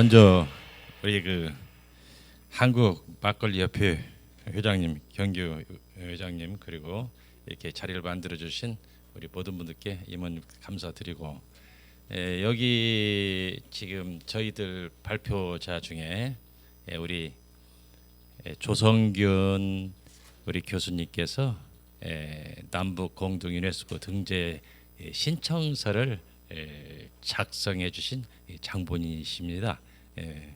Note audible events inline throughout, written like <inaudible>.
먼저 우리 그 한국 막걸리 협회 회장님 경규 회장님 그리고 이렇게 자리를 만들어 주신 우리 모든 분들께 임원 감사드리고 에, 여기 지금 저희들 발표자 중에 에, 우리 에, 조성균 우리 교수님께서 에, 남북 공동 유네스코 등재 에, 신청서를 에, 작성해 주신 이 장본인이십니다. 예.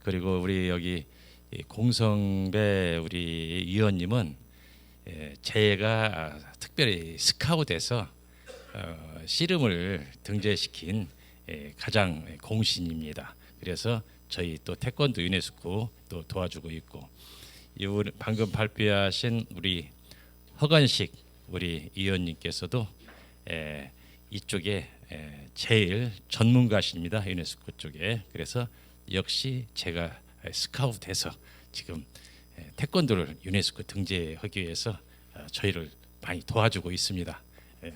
그리고 우리 여기 이 공성배 우리 위원님은 예, 제가 특별히 스카우트해서 어, 씨름을 등재시킨 예, 가장 공신입니다. 그래서 저희 또 태권도 유네스코 또 도와주고 있고 이 방금 발표하신 우리 허건식 우리 위원님께서도 에, 이쪽에 에, 제일 전문가십니다 유네스코 쪽에 그래서 역시 제가 스카우트해서 지금 에, 태권도를 유네스코 등재하기 위해서 어, 저희를 많이 도와주고 있습니다. 예.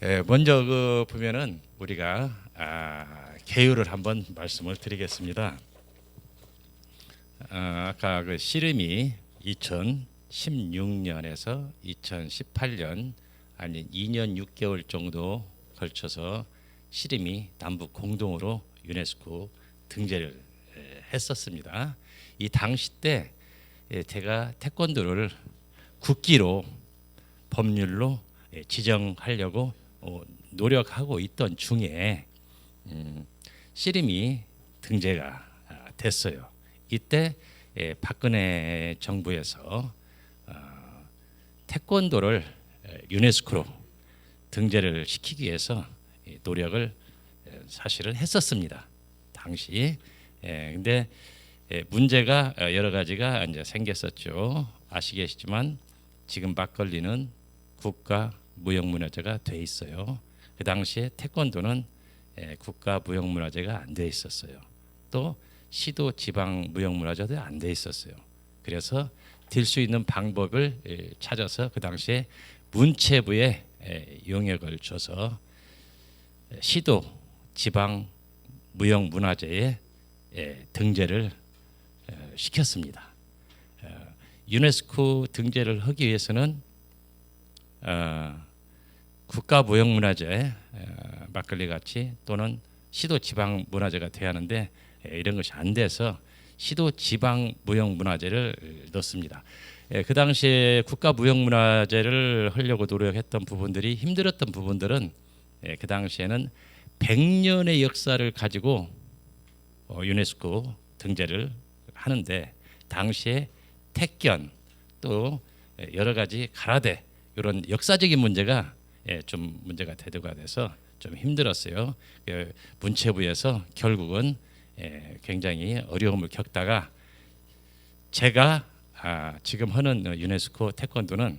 에, 먼저 그 보면은 우리가 아, 개요를 한번 말씀을 드리겠습니다. 아, 아까 그 씨름이 2016년에서 2018년 아니 2년 6개월 정도 걸쳐서 씨름이 남북 공동으로 유네스코 등재를 에, 했었습니다. 이 당시 때 예, 제가 태권도를 국기로 법률로 예, 지정하려고 어, 노력하고 있던 중에 음, 씨름이 등재가 아, 됐어요. 이때 예, 박근혜 정부에서 어, 태권도를 에, 유네스코로 등재를 시키기 위해서 이 노력을 에, 사실은 했었습니다. 당시. 예, 근데 예, 문제가 어, 여러 가지가 이제 생겼었죠. 아시겠지만 지금 막걸리는 국가 무형문화재가 돼 있어요. 그 당시에 태권도는 예, 국가 무형문화재가 안 돼 있었어요. 또 시도 지방 무형문화재도 안 돼 있었어요. 그래서 될수 있는 방법을 예, 찾아서 그 당시에 문체부에 예, 용역을 줘서 예, 시도 지방 무형 문화재에 예, 등재를 어, 시켰습니다. 어, 유네스코 등재를 하기 위해서는 어, 국가 무형 문화재 어, 막걸리 같이 또는 시도 지방 문화재가 돼야 하는데 예, 이런 것이 안 돼서 시도 지방 무형 문화재를 넣습니다. 예, 그 당시에 국가 무형 문화재를 하려고 노력했던 부분들이 힘들었던 부분들은 예, 그 당시에는 100년의 역사를 가지고 어, 유네스코 등재를 하는데 당시에 택견 또 예, 여러 가지 가라데 이런 역사적인 문제가 예, 좀 문제가 대두가 돼서 좀 힘들었어요. 그 문체부에서 결국은 예, 굉장히 어려움을 겪다가 제가 아, 지금 하는 어, 유네스코 태권도는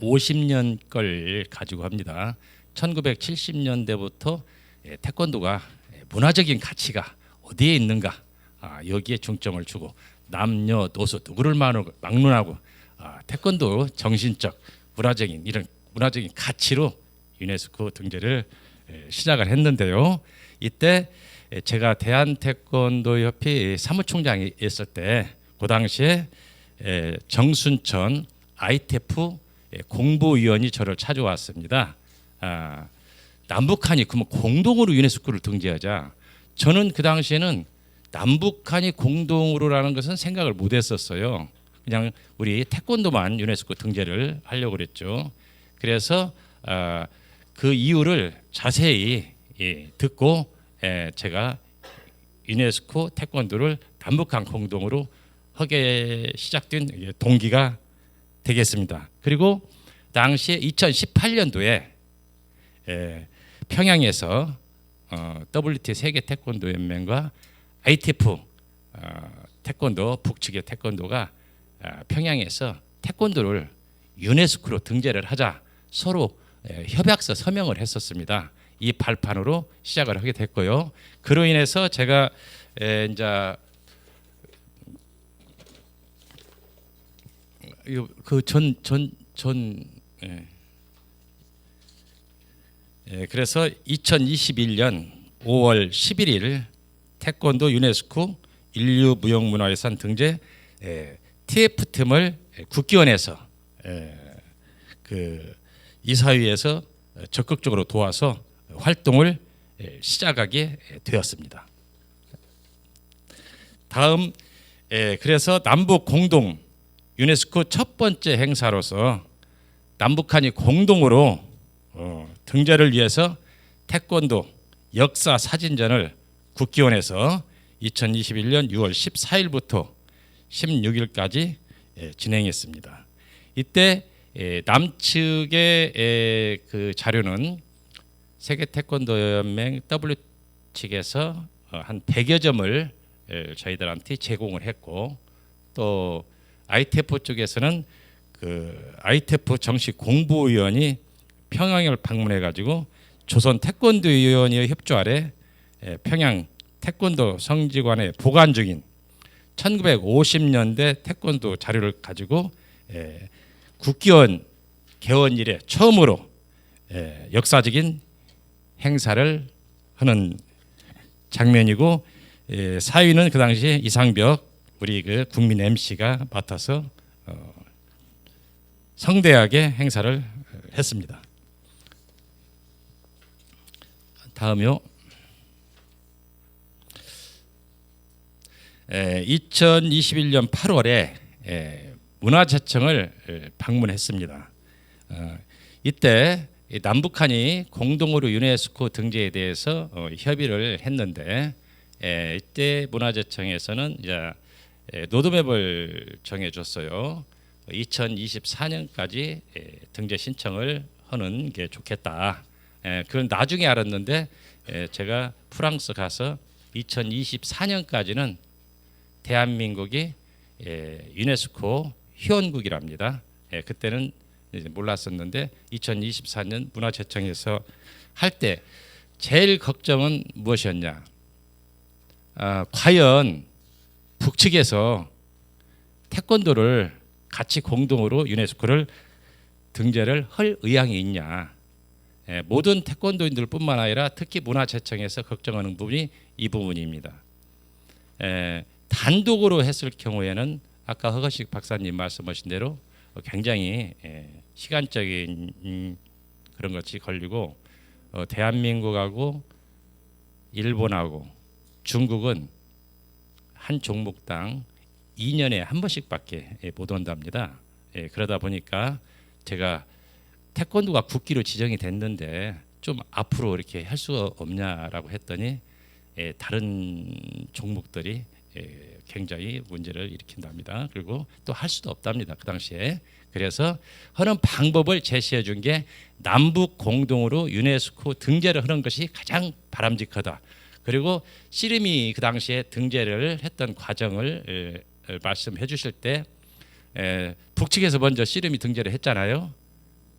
50년 걸 가지고 합니다. 1970년대부터 예, 태권도가 예, 문화적인 가치가 어디에 있는가 아, 여기에 중점을 주고 남녀 노소 누구를 막론하고, 아, 태권도 정신적 문화적인 이런 문화적인 가치로 유네스코 등재를 예, 시작을 했는데요. 이때 예, 제가 대한 태권도 협회 사무총장이 있을 때 그 당시에 예, 정순천 예, 공보위원이 저를 찾아왔습니다. 아, 남북한이 그러면 공동으로 유네스코를 등재하자. 저는 그 당시에는 남북한이 공동으로라는 것은 생각을 못 했었어요. 그냥 우리 태권도만 유네스코 등재를 하려고 그랬죠. 그래서 아, 그 이유를 자세히 예, 듣고 예, 제가 유네스코 태권도를 남북한 공동으로 하게 시작된 예, 동기가 되겠습니다. 그리고 당시에 2018년도에 예, 평양에서 어, WT 세계 태권도 연맹과 ITF 어, 태권도 북측의 태권도가 아, 평양에서 태권도를 유네스코로 등재를 하자 서로 예, 협약서 서명을 했었습니다. 이 발판으로 시작을 하게 됐고요. 그로 인해서 제가 에, 이제 예. 예, 그래서 2021년 5월 11일 태권도 유네스코 인류 무형문화유산 등재 에, TF 팀을 국기원에서 에, 그 이사회에서 적극적으로 도와서 활동을 에, 시작하게 되었습니다. 다음 에, 그래서 남북 공동 유네스코 첫 번째 행사로서 남북한이 공동으로 어, 등재를 위해서 태권도 역사 사진전을 국기원에서 2021년 6월 14일부터 16일까지 예, 진행했습니다. 이때 예, 남측의 예, 그 자료는 세계 태권도 연맹 W 측에서 어, 한 100여 점을 예, 저희들한테 제공을 했고 또 ITF 쪽에서는 그 ITF 정식 공보위원이 평양을 방문해 가지고 조선 태권도 위원회 협조 아래 예, 평양 태권도 성지관에 보관 중인 1950년대 태권도 자료를 가지고 예, 국기원 개원 이래 처음으로 예, 역사적인 행사를 하는 장면이고 예, 사위는 그 당시에 이상벽 우리 그 국민 MC가 맡아서 어, 성대하게 행사를 했습니다. 다음요. 에, 2021년 8월에 에, 문화재청을 에, 방문했습니다. 어, 이때 이 남북한이 공동으로 유네스코 등재에 대해서 어, 협의를 했는데 에, 이때 문화재청에서는 이제 에, 로드맵을 정해줬어요. 2024년까지 등재 신청을 하는 게 좋겠다. 에, 그건 나중에 알았는데 에, 제가 프랑스 가서 2024년까지는 대한민국이 예, 유네스코 회원국이랍니다. 예, 그때는 몰랐었는데 2024년 문화재청에서 할 때 제일 걱정은 무엇이었냐? 아, 과연 북측에서 태권도를 같이 공동으로 유네스코를 등재를 할 의향이 있냐? 예, 모든 태권도인들뿐만 아니라 특히 문화재청에서 걱정하는 부분이 이 부분입니다. 예, 단독으로 했을 경우에는 아까 허거식 박사님 말씀하신 대로 굉장히 예, 시간적인 음, 그런 것이 걸리고 어, 대한민국하고 일본하고 중국은 한 종목당 2년에 한 번씩밖에 예, 못 온답니다. 예, 그러다 보니까 제가 태권도가 국기로 지정이 됐는데 좀 앞으로 이렇게 할수 없냐라고 했더니 예, 다른 종목들이 예, 굉장히 문제를 일으킨답니다. 그리고 또 할 수도 없답니다. 그 당시에. 그래서 하는 방법을 제시해 준 게 남북 공동으로 유네스코 등재를 하는 것이 가장 바람직하다. 그리고 씨름이 그 당시에 등재를 했던 과정을 에, 말씀해 주실 때 에, 북측에서 먼저 씨름이 등재를 했잖아요.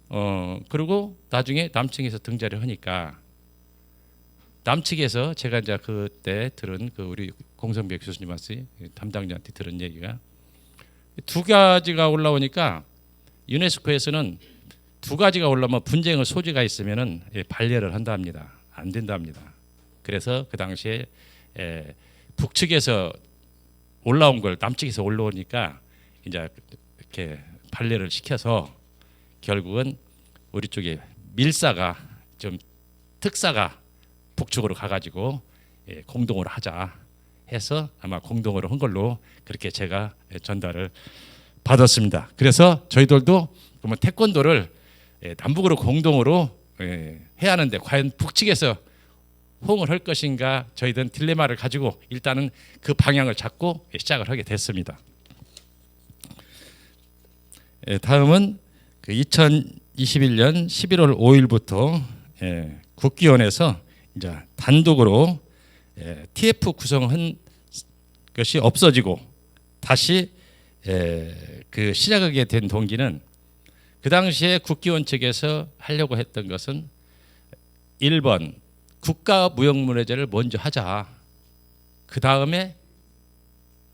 어 그리고 나중에 남측에서 등재를 하니까 남측에서 제가 이제 그때 들은 그 우리 공성배 교수님한테 담당자한테 들은 얘기가 두 가지가 올라오니까 유네스코에서는 두 가지가 올라오면 분쟁의 소지가 있으면은 예, 반려를 한답니다. 안 된답니다. 그래서 그 당시에 에, 북측에서 올라온 걸 남측에서 올라오니까 이제 이렇게 반려를 시켜서 결국은 우리 쪽에 밀사가 좀 특사가 북측으로 가가지고 예, 공동으로 하자 해서 아마 공동으로 한 걸로 그렇게 제가 전달을 받았습니다. 그래서 저희들도 그러면 태권도를 예, 남북으로 공동으로 예, 해야 하는데 과연 북측에서 호응을 할 것인가 저희들은 딜레마를 가지고 일단은 그 방향을 잡고 시작을 하게 됐습니다. 예, 다음은 그 2021년 11월 5일부터 예, 국기원에서 이제 단독으로 예, TF 구성한 것이 없어지고 다시 예, 그 시작하게 된 동기는 그 당시에 국기원 측에서 하려고 했던 것은 1번 국가 무형문화재를 먼저 하자. 그 다음에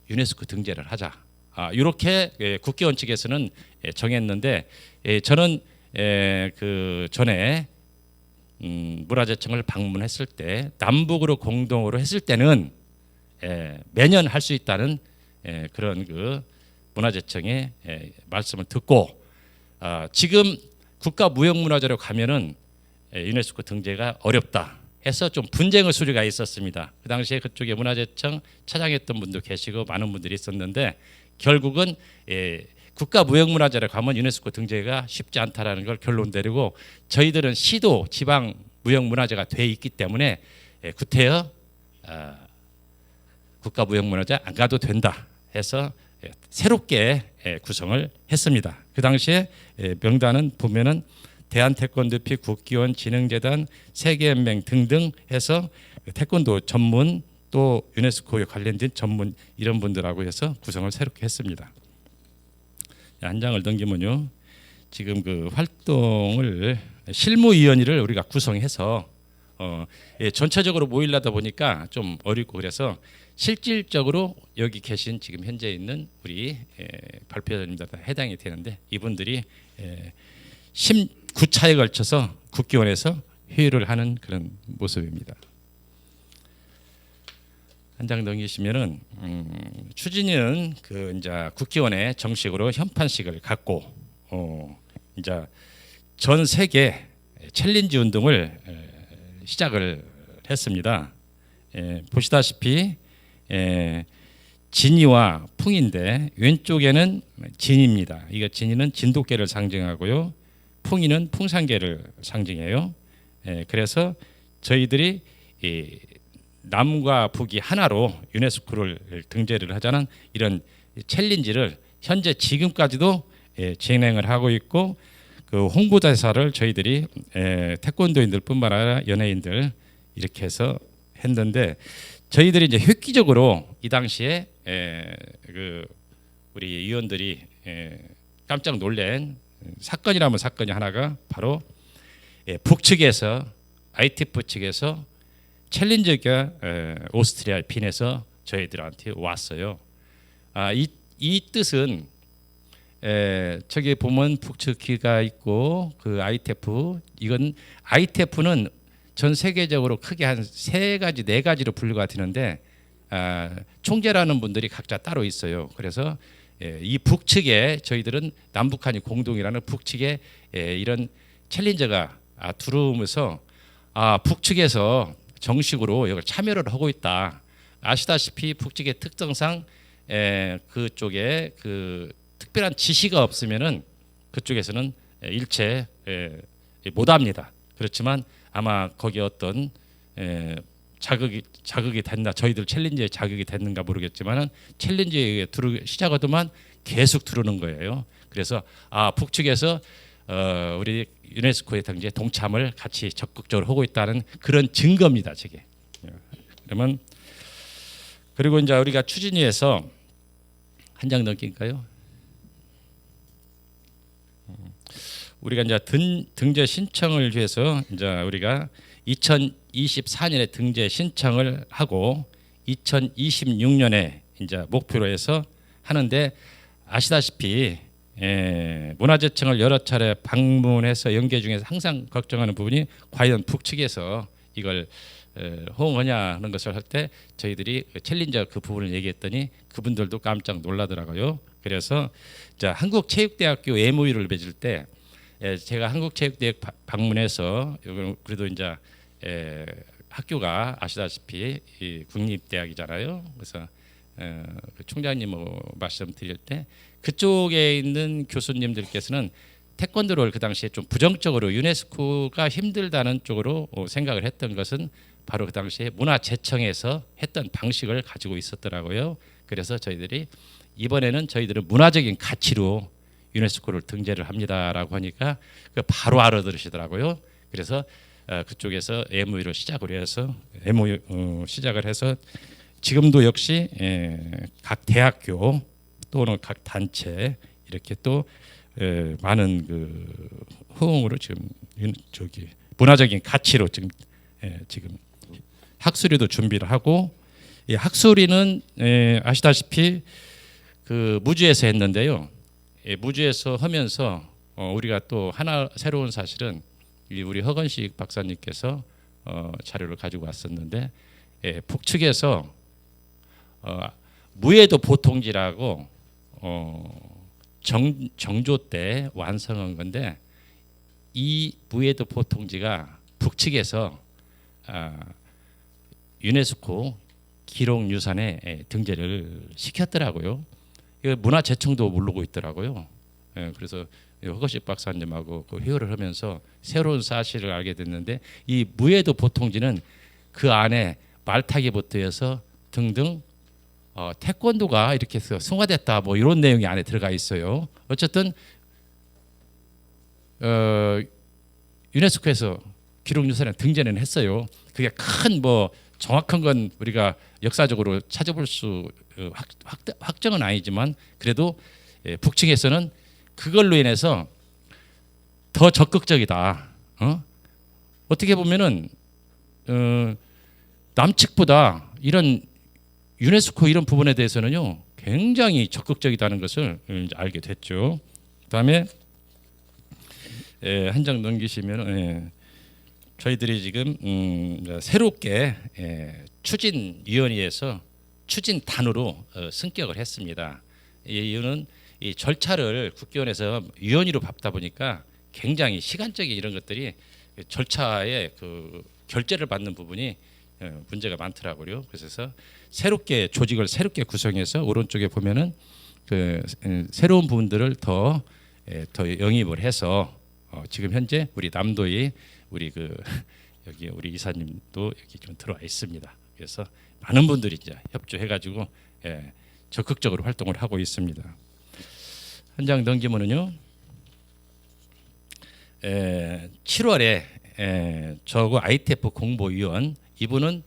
유네스코 등재를 하자. 아, 이렇게 예, 국기원 측에서는 예, 정했는데 예, 저는 예, 그 전에 음, 문화재청을 방문했을 때 남북으로 공동으로 했을 때는 예, 매년 할 수 있다는 예, 그런 그 문화재청의 예, 말씀을 듣고 아, 지금 국가 무형문화재로 가면은 예, 유네스코 등재가 어렵다 해서 좀 분쟁의 소리가 있었습니다. 그 당시에 그쪽에 문화재청 차장했던 분도 계시고 많은 분들이 있었는데 결국은 예, 국가 무형문화재로 가면 유네스코 등재가 쉽지 않다라는 걸 결론 내리고 저희들은 시도 지방 무형문화재가 돼 있기 때문에 예, 구태여 아, 국가 무형문화재 안 가도 된다 해서 예, 새롭게 예, 구성을 했습니다. 그 당시에 예, 명단은 보면은 대한태권도피 국기원 진흥재단 세계연맹 등등 해서 태권도 전문 또 유네스코에 관련된 전문 이런 분들하고 해서 구성을 새롭게 했습니다. 한 장을 넘기면요. 지금 그 활동을 실무위원회를 우리가 구성해서 어, 예, 전체적으로 모이려다 보니까 좀 어렵고 그래서 실질적으로 여기 계신 지금 현재 있는 우리 예, 발표자님들 다 해당이 되는데 이분들이 예, 19차에 걸쳐서 국기원에서 회의를 하는 그런 모습입니다. 한 장 넘기시면은 음, 추진위는 그 이제 국기원에 정식으로 현판식을 갖고 어, 이제 전 세계 챌린지 운동을 에, 시작을 했습니다. 에, 보시다시피 에, 진이와 풍인데 왼쪽에는 진입니다. 이거 진이는 진돗개를 상징하고요. 풍이는 풍산개를 상징해요. 에, 그래서 저희들이 이 남과 북이 하나로 유네스코를 등재를 하자는 이런 챌린지를 현재 지금까지도 예, 진행을 하고 있고 그 홍보 대사를 저희들이 에, 태권도인들뿐만 아니라 연예인들 이렇게 해서 했는데 저희들이 이제 획기적으로 이 당시에 에, 그 우리 의원들이 에, 깜짝 놀란 사건이라면 사건이 하나가 바로 예, 북측에서 ITF 측에서 챌린저가 에, 오스트리아 빈에서 저희들한테 왔어요. 아, 이, 이 뜻은 에, 저기 보면 북측기가 있고 그 ITF 이건 ITF는 전 세계적으로 크게 한 세 가지 네 가지로 분류가 되는데 아, 총재라는 분들이 각자 따로 있어요. 그래서 예, 이 북측에 저희들은 남북한이 공동이라는 북측에 예, 이런 챌린저가 아, 들어오면서 아, 북측에서 정식으로 이걸 참여를 하고 있다. 아시다시피 북측의 특성상 에, 그쪽에 그 특별한 지시가 없으면은 그쪽에서는 에, 일체 에, 못합니다. 그렇지만 아마 거기 어떤 에, 자극이 자극이 됐나 저희들 챌린지에 자극이 됐는가 모르겠지만은 챌린지에 들어 시작하더만 계속 들어오는 거예요. 그래서 아 북측에서 어, 우리 유네스코의 등재 동참을 같이 적극적으로 하고 있다는 그런 증거입니다. 저게. 그러면 그리고 이제 우리가 추진위에서 한 장 넘길까요? 우리가 이제 등, 등재 신청을 위해서 이제 우리가 2024년에 등재 신청을 하고 2026년에 이제 목표로 해서 하는데 아시다시피 예, 문화재청을 여러 차례 방문해서 연계 중에서 항상 걱정하는 부분이 과연 북측에서 이걸 에, 호응하냐는 것을 할 때 저희들이 챌린저 그 부분을 얘기했더니 그분들도 깜짝 놀라더라고요. 그래서 자 한국체육대학교 MOU를 맺을 때 에, 제가 한국체육대학 바- 방문해서 그래도 이제 에, 학교가 아시다시피 이 국립대학이잖아요. 그래서 에, 그 총장님 뭐 말씀 드릴 때 그쪽에 있는 교수님들께서는 태권도를 그 당시에 좀 부정적으로 유네스코가 힘들다는 쪽으로 어, 생각을 했던 것은 바로 그 당시에 문화재청에서 했던 방식을 가지고 있었더라고요. 그래서 저희들이 이번에는 저희들은 문화적인 가치로 유네스코를 등재를 합니다라고 하니까 그 바로 알아들으시더라고요. 그래서 어, 그쪽에서 MOU로 시작을 해서 MOU 어, 시작을 해서 지금도 역시 예, 각 대학교 또는 각 단체 이렇게 또 예, 많은 그 호응으로 지금 윤- 저기 문화적인 가치로 지금 예, 지금 학술위도 준비를 하고 이 학술위는 예, 아시다시피 그 무주에서 했는데요. 예, 무주에서 하면서 어, 우리가 또 하나 새로운 사실은 이 우리 허건식 박사님께서 어, 자료를 가지고 왔었는데 예, 북측에서 어, 무해도 보통지라고 어, 정, 정조 때 완성한 건데 이 무해도 보통지가 북측에서 아, 유네스코 기록유산에 예, 등재를 시켰더라고요. 문화재청도 모르고 있더라고요. 예, 그래서 허거식 박사님하고 그 회의를 하면서 새로운 사실을 알게 됐는데 이 무해도 보통지는 그 안에 말타기부터 해서 등등 어, 태권도가 이렇게 해서 승화됐다 뭐 이런 내용이 안에 들어가 있어요. 어쨌든 어, 유네스코에서 기록유산에 등재는 했어요. 그게 큰 뭐 정확한 건 우리가 역사적으로 찾아볼 수 어, 확, 확, 확정은 아니지만 그래도 예, 북측에서는 그걸로 인해서 더 적극적이다. 어? 어떻게 보면은 어, 남측보다 이런 유네스코 이런 부분에 대해서는요 굉장히 적극적이다는 것을 알게 됐죠. 그다음에 예, 한장 넘기시면 예, 저희들이 지금 음, 새롭게 예, 추진위원회에서 추진단으로 어, 승격을 했습니다. 이 이유는 이 절차를 국기원에서 위원회로 밟다 보니까 굉장히 시간적인 이런 것들이 절차에 그 결재를 받는 부분이 어, 문제가 많더라고요. 그래서 새롭게 조직을 새롭게 구성해서 오른쪽에 보면은 그 음, 새로운 부분들을 더, 예, 더 영입을 해서 어, 지금 현재 우리 남도의 우리 그 <laughs> 여기 우리 이사님도 여기 좀 들어와 있습니다. 그래서 많은 분들이 이제 협조해가지고 예, 적극적으로 활동을 하고 있습니다. 한장 넘기면은요. 에, 7월에 에, 저고 ITF 공보위원 이분은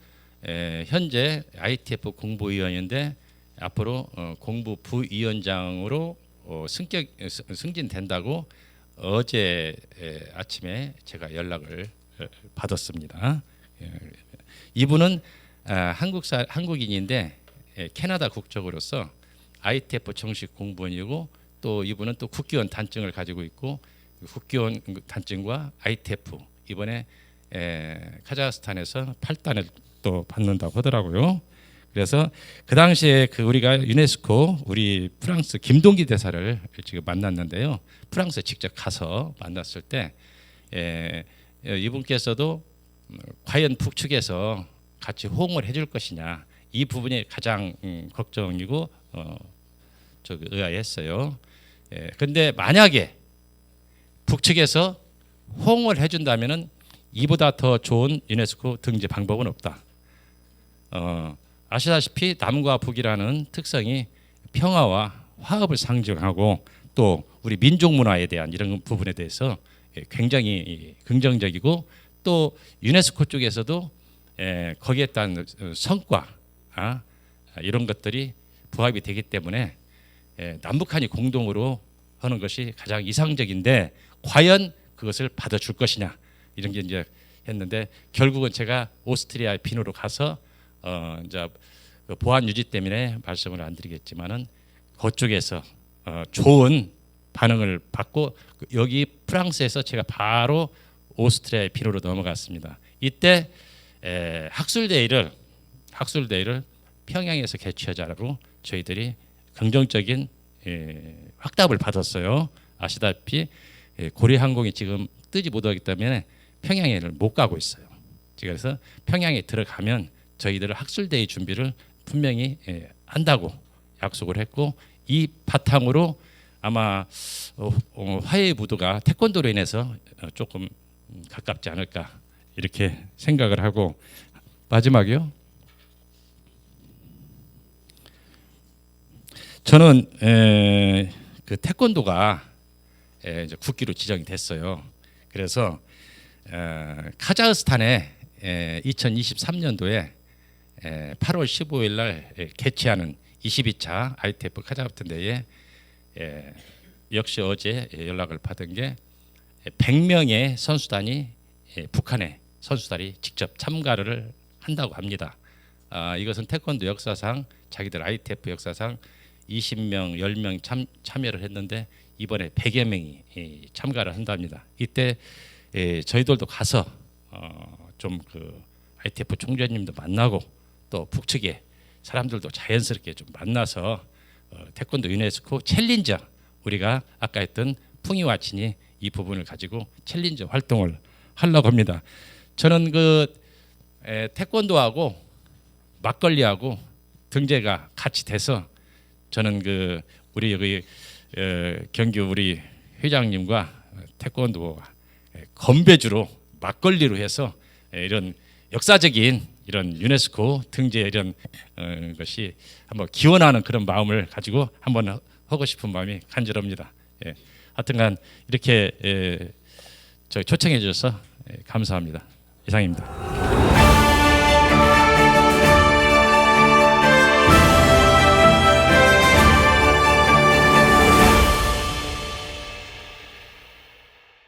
에, 현재 ITF 공보위원인데 앞으로 어, 공부 부위원장으로 어, 승격 승- 승진된다고 어제 에, 아침에 제가 연락을 어, 받았습니다. 예, 이분은 아, 한국사 한국인인데 예, 캐나다 국적으로서 ITF 정식 공무원이고 또 이분은 또 국기원 단증을 가지고 있고 그 국기원 단증과 ITF 이번에 에, 카자흐스탄에서 8단을 또 받는다고 하더라고요. 그래서 그 당시에 그 우리가 유네스코 우리 프랑스 김동기 대사를 지금 만났는데요. 프랑스 직접 가서 만났을 때 에, 이분께서도 음, 과연 북측에서 같이 호응을 해줄 것이냐 이 부분이 가장 음, 걱정이고 어, 저기 의아했어요. 예, 근데 만약에 북측에서 호응을 해준다면은 이보다 더 좋은 유네스코 등재 방법은 없다. 어, 아시다시피 남과 북이라는 특성이 평화와 화합을 상징하고 또 우리 민족 문화에 대한 이런 부분에 대해서 예, 굉장히 이, 긍정적이고 또 유네스코 쪽에서도 예, 거기에 따른 성과 아, 이런 것들이 부합이 되기 때문에 예, 남북한이 공동으로 하는 것이 가장 이상적인데 과연 그것을 받아줄 것이냐 이런 게 이제 했는데 결국은 제가 오스트리아 비누로 가서 어 이제 그 보안 유지 때문에 말씀을 안 드리겠지만은 그쪽에서 어 좋은 반응을 받고 그 여기 프랑스에서 제가 바로 오스트리아의 비누로 넘어갔습니다. 이때 에, 학술 대회를 학술 대회를 평양에서 개최하자고 저희들이 긍정적인 예, 확답을 받았어요. 아시다시피 예, 고려항공이 지금 뜨지 못하기 때문에 평양에를 못 가고 있어요. 그래서 평양에 들어가면 저희들 학술대회 준비를 분명히 예, 한다고 약속을 했고 이 바탕으로 아마 어, 어, 화해의 무도가 태권도로 인해서 어, 조금 음, 가깝지 않을까 이렇게 생각을 하고 마지막이요. 저는 에, 그 태권도가 에, 이제 국기로 지정이 됐어요. 그래서 에, 카자흐스탄에 에, 2023년도에 에, 8월 15일 날 에, 개최하는 22차 ITF 카자흐스탄 대회에 에, 역시 어제 예, 연락을 받은 게 100명의 선수단이 예, 북한의 선수단이 직접 참가를 한다고 합니다. 아, 이것은 태권도 역사상 자기들 ITF 역사상 20명, 10명 참, 참여를 했는데 이번에 100여 명이 이, 참가를 한답니다. 이때 예, 저희들도 가서 어, 좀그 ITF 총재님도 만나고 또 북측에 사람들도 자연스럽게 좀 만나서 어, 태권도 유네스코 챌린저 우리가 아까 했던 풍이와 친이 이 부분을 가지고 챌린저 활동을 하려고 합니다. 저는 그 에, 태권도하고 막걸리하고 등재가 같이 돼서 저는 그 우리 여기 에, 경기 우리 회장님과 태권도 에, 건배주로 막걸리로 해서 에, 이런 역사적인 이런 유네스코 등재 이런 어, 것이 한번 기원하는 그런 마음을 가지고 한번 하고 싶은 마음이 간절합니다. 예. 하여튼간 이렇게 에, 저 초청해 주셔서 에, 감사합니다. 이상입니다.